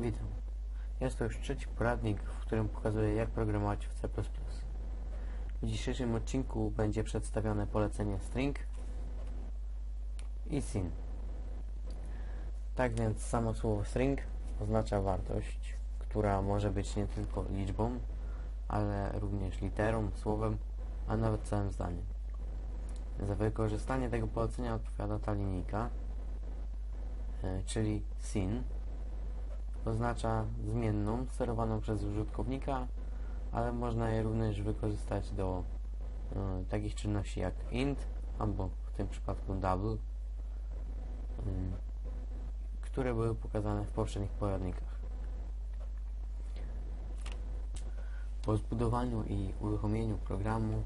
Witam. Jest to już trzeci poradnik, w którym pokazuję jak programować w C++. W dzisiejszym odcinku będzie przedstawione polecenie string i sin. Tak więc samo słowo string oznacza wartość, która może być nie tylko liczbą, ale również literą, słowem, a nawet całym zdaniem. Za wykorzystanie tego polecenia odpowiada ta linijka, e, czyli sin, oznacza zmienną sterowaną przez użytkownika, ale można je również wykorzystać do e, takich czynności jak int albo w tym przypadku double, mm, które były pokazane w poprzednich poradnikach. Po zbudowaniu i uruchomieniu programu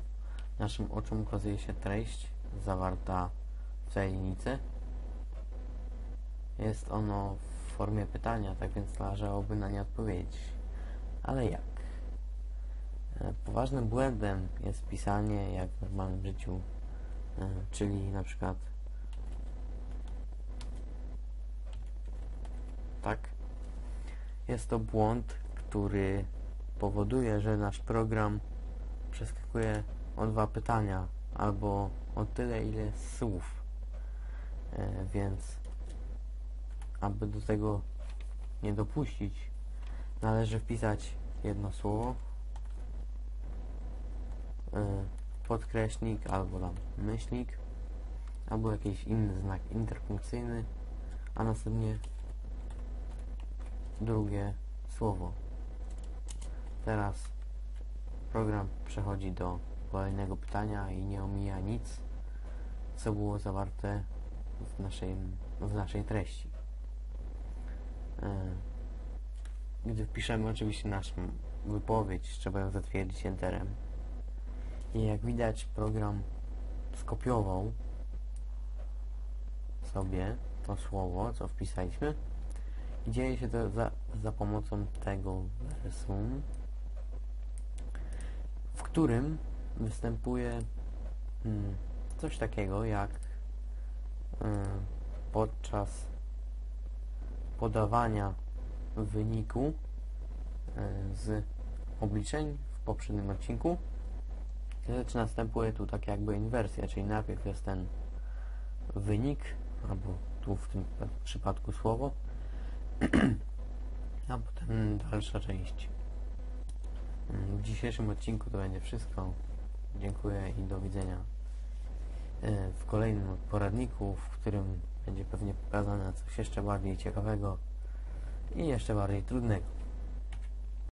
naszym oczom ukazuje się treść zawarta w tej linijce. Jest ono w formie pytania, tak więc należałoby na nie odpowiedzieć. Ale jak? E, Poważnym błędem jest pisanie jak w normalnym życiu, e, czyli na przykład tak. Jest to błąd, który powoduje, że nasz program przeskakuje o dwa pytania albo o tyle, ile słów. E, więc aby do tego nie dopuścić, należy wpisać jedno słowo, e, podkreśnik albo tam myślnik, albo jakiś inny znak interpunkcyjny, a następnie drugie słowo. Teraz program przechodzi do kolejnego pytania i nie omija nic, co było zawarte w naszej, w naszej treści. E, Gdy wpiszemy oczywiście naszą wypowiedź, trzeba ją zatwierdzić enterem. I jak widać program skopiował sobie to słowo, co wpisaliśmy i dzieje się to za, za pomocą tego versum, w którym występuje mm, coś takiego jak y, podczas podawania wyniku y, z obliczeń w poprzednim odcinku rzecz następuje tu tak jakby inwersja, czyli najpierw jest ten wynik, albo tu w tym przypadku słowo, a potem dalsza część. W dzisiejszym odcinku to będzie wszystko. Dziękuję i do widzenia e, w kolejnym poradniku, w którym będzie pewnie pokazane coś jeszcze bardziej ciekawego i jeszcze bardziej trudnego.